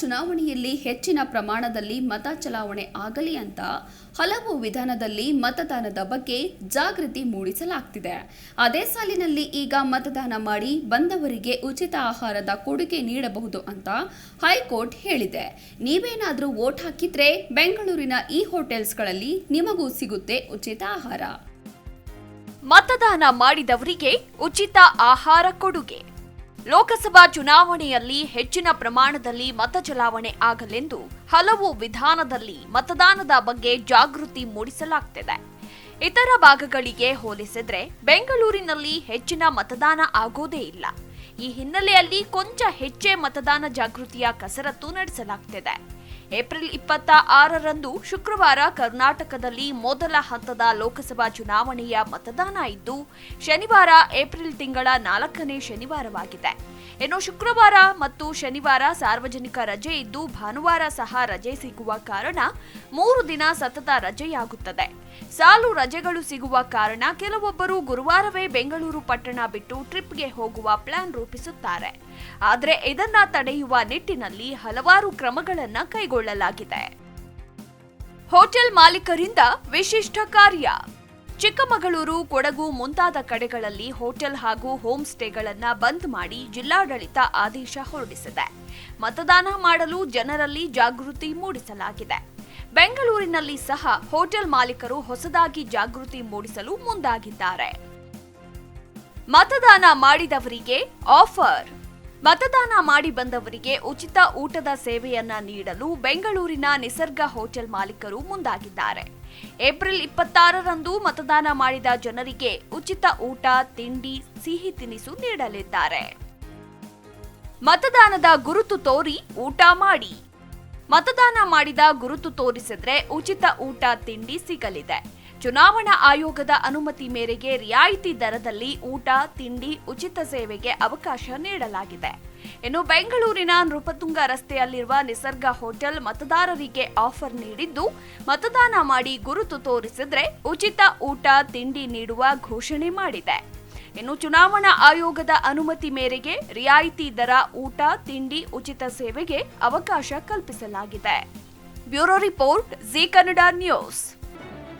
ಚುನಾವಣೆಯಲ್ಲಿ ಹೆಚ್ಚಿನ ಪ್ರಮಾಣದಲ್ಲಿ ಮತ ಚಲಾವಣೆ ಆಗಲಿ ಅಂತ ಹಲವು ವಿಧಾನದಲ್ಲಿ ಮತದಾನದ ಬಗ್ಗೆ ಜಾಗೃತಿ ಮೂಡಿಸಲಾಗ್ತಿದೆ. ಅದೇ ಸಾಲಿನಲ್ಲಿ ಈಗ ಮತದಾನ ಮಾಡಿ ಬಂದವರಿಗೆ ಉಚಿತ ಆಹಾರದ ಕೊಡುಗೆ ನೀಡಬಹುದು ಅಂತ ಹೈಕೋರ್ಟ್ ಹೇಳಿದೆ. ನೀವೇನಾದರೂ ವೋಟ್ ಹಾಕಿದ್ರೆ ಬೆಂಗಳೂರಿನ ಈ ಹೋಟೆಲ್ಸ್ಗಳಲ್ಲಿ ನಿಮಗೂ ಸಿಗುತ್ತೆ ಉಚಿತ ಆಹಾರ. ಮತದಾನ ಮಾಡಿದವರಿಗೆ ಉಚಿತ ಆಹಾರ ಕೊಡುಗೆ. ಲೋಕಸಭಾ ಚುನಾವಣೆಯಲ್ಲಿ ಹೆಚ್ಚಿನ ಪ್ರಮಾಣದಲ್ಲಿ ಮತ ಚಲಾವಣೆ ಆಗಲೆಂದು ಹಲವು ವಿಧಾನದಲ್ಲಿ ಮತದಾನದ ಬಗ್ಗೆ ಜಾಗೃತಿ ಮೂಡಿಸಲಾಗ್ತಿದೆ. ಇತರ ಭಾಗಗಳಿಗೆ ಹೋಲಿಸಿದ್ರೆ ಬೆಂಗಳೂರಿನಲ್ಲಿ ಹೆಚ್ಚಿನ ಮತದಾನ ಆಗೋದೇ ಇಲ್ಲ. ಈ ಹಿನ್ನೆಲೆಯಲ್ಲಿ ಕೊಂಚ ಹೆಚ್ಚೇ ಮತದಾನ ಜಾಗೃತಿಯ ಕಸರತ್ತು ನಡೆಸಲಾಗ್ತಿದೆ. ಏಪ್ರಿಲ್ ಇಪ್ಪತ್ತ ಆರರಂದು ಶುಕ್ರವಾರ ಕರ್ನಾಟಕದಲ್ಲಿ ಮೊದಲ ಹಂತದ ಲೋಕಸಭಾ ಚುನಾವಣೆಯ ಮತದಾನ ಇದ್ದು, ಶನಿವಾರ ಏಪ್ರಿಲ್ ತಿಂಗಳ ನಾಲ್ಕನೇ ಶನಿವಾರವಾಗಿದೆ. ಇನ್ನು ಶುಕ್ರವಾರ ಮತ್ತು ಶನಿವಾರ ಸಾರ್ವಜನಿಕ ರಜೆ ಇದ್ದು ಭಾನುವಾರ ಸಹ ರಜೆ ಸಿಗುವ ಕಾರಣ ಮೂರು ದಿನ ಸತತ ರಜೆಯಾಗುತ್ತದೆ. ಸಾಲು ರಜೆಗಳು ಸಿಗುವ ಕಾರಣ ಕೆಲವೊಬ್ಬರು ಗುರುವಾರವೇ ಬೆಂಗಳೂರು ಪಟ್ಟಣ ಬಿಟ್ಟು ಟ್ರಿಪ್ಗೆ ಹೋಗುವ ಪ್ಲಾನ್ ರೂಪಿಸುತ್ತಾರೆ. ಆದರೆ ಇದನ್ನ ತಡೆಯುವ ನಿಟ್ಟಿನಲ್ಲಿ ಹಲವಾರು ಕ್ರಮಗಳನ್ನ ಕೈಗೊಳ್ಳಲಾಗಿದೆ. ಹೋಟೆಲ್ ಮಾಲೀಕರಿಂದ ವಿಶಿಷ್ಟ ಕಾರ್ಯ. ಚಿಕ್ಕಮಗಳೂರು, ಕೊಡಗು ಮುಂತಾದ ಕಡೆಗಳಲ್ಲಿ ಹೋಟೆಲ್ ಹಾಗೂ ಹೋಮ್ ಸ್ಟೇಗಳನ್ನು ಬಂದ್ ಮಾಡಿ ಜಿಲ್ಲಾಡಳಿತ ಆದೇಶ ಹೊರಡಿಸಿದೆ. ಮತದಾನ ಮಾಡಲು ಜನರಲ್ಲಿ ಜಾಗೃತಿ ಮೂಡಿಸಲಾಗಿದೆ. ಬೆಂಗಳೂರಿನಲ್ಲಿ ಸಹ ಹೋಟೆಲ್ ಮಾಲೀಕರು ಹೊಸದಾಗಿ ಜಾಗೃತಿ ಮೂಡಿಸಲು ಮುಂದಾಗಿದ್ದಾರೆ. ಮತದಾನ ಮಾಡಿದವರಿಗೆ ಆಫರ್. ಮತದಾನ ಮಾಡಿ ಬಂದವರಿಗೆ ಉಚಿತ ಊಟದ ಸೇವೆಯನ್ನ ನೀಡಲು ಬೆಂಗಳೂರಿನ ನಿಸರ್ಗ ಹೋಟೆಲ್ ಮಾಲೀಕರು ಮುಂದಾಗಿದ್ದಾರೆ. ಏಪ್ರಿಲ್ ಇಪ್ಪತ್ತಾರರಂದು ಮತದಾನ ಮಾಡಿದ ಜನರಿಗೆ ಉಚಿತ ಊಟ, ತಿಂಡಿ, ಸಿಹಿ ತಿನಿಸು ನೀಡಲಿದ್ದಾರೆ. ಮತದಾನದ ಗುರುತು ತೋರಿ ಊಟ ಮಾಡಿ. ಮತದಾನ ಮಾಡಿದ ಗುರುತು ತೋರಿಸಿದ್ರೆ ಉಚಿತ ಊಟ, ತಿಂಡಿ ಸಿಗಲಿದೆ. ಚುನಾವಣಾ ಆಯೋಗದ ಅನುಮತಿ ಮೇರೆಗೆ ರಿಯಾಯಿತಿ ದರದಲ್ಲಿ ಊಟ, ತಿಂಡಿ, ಉಚಿತ ಸೇವೆಗೆ ಅವಕಾಶ ನೀಡಲಾಗಿದೆ. ಇನ್ನು ಬೆಂಗಳೂರಿನ ನೃಪತುಂಗ ರಸ್ತೆಯಲ್ಲಿರುವ ನಿಸರ್ಗ ಹೋಟೆಲ್ ಮತದಾರರಿಗೆ ಆಫರ್ ನೀಡಿದ್ದು, ಮತದಾನ ಮಾಡಿ ಗುರುತು ತೋರಿಸಿದ್ರೆ ಉಚಿತ ಊಟ, ತಿಂಡಿ ನೀಡುವ ಘೋಷಣೆ ಮಾಡಿದೆ. ಇನ್ನು ಚುನಾವಣಾ ಆಯೋಗದ ಅನುಮತಿ ಮೇರೆಗೆ ರಿಯಾಯಿತಿ ದರ, ಊಟ, ತಿಂಡಿ, ಉಚಿತ ಸೇವೆಗೆ ಅವಕಾಶ ಕಲ್ಪಿಸಲಾಗಿದೆ. Bureau report Zee Kannada news.